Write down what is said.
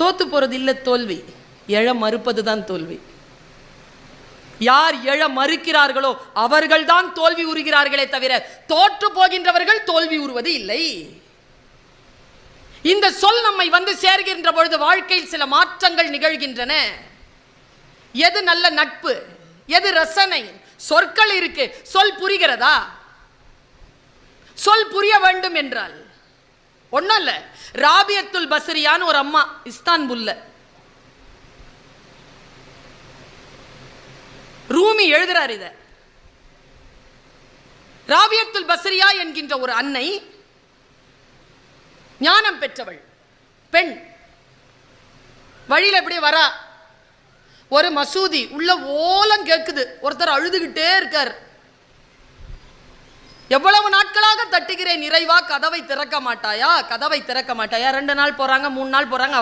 தோத்து போறது இல்ல தோல்வி. எழ மறுப்பது தான் தோல்வி. யார் எழ மறுக்கிறார்களோ அவர்கள்தான் தோல்வி உறுகிறார்களே தவிர தோற்று போகின்றவர்கள் தோல்வி உறுவது இல்லை. இந்த சொல் நம்மை வந்து சேர்கின்ற பொழுது வாழ்க்கையில் சில மாற்றங்கள் நிகழ்கின்றன. எது நல்ல நட்பு? எது ரசனை? சொற்கள் இருக்கு. சொல் புரிகிறதா? சொல் புரிய வேண்டும் என்றால் ஒன்றும் இல்லை ராபியத்துல் பசரியான்னு ஒரு அம்மா இஸ்தான்புல்ல. ரூமி எழுதுறார் இத. ராபியத்துல் பசரியா என்கின்ற ஒரு அன்னை ஞானம் பெற்றவள் பெண். வழியில் எப்படி வரா? ஒரு மசூதி உள்ள ஓலம் கேட்குது ஒருத்தர் அழுதுகிட்டே இருக்கார். எவ்வளவு நாட்கள் தட்டுகிறேன் நிறைவா கதவை திறக்க மாட்டாயா? கதவை திறக்க மாட்டாயா? ரெண்டு நாள் போறாங்க மூணு நாள் போறாங்க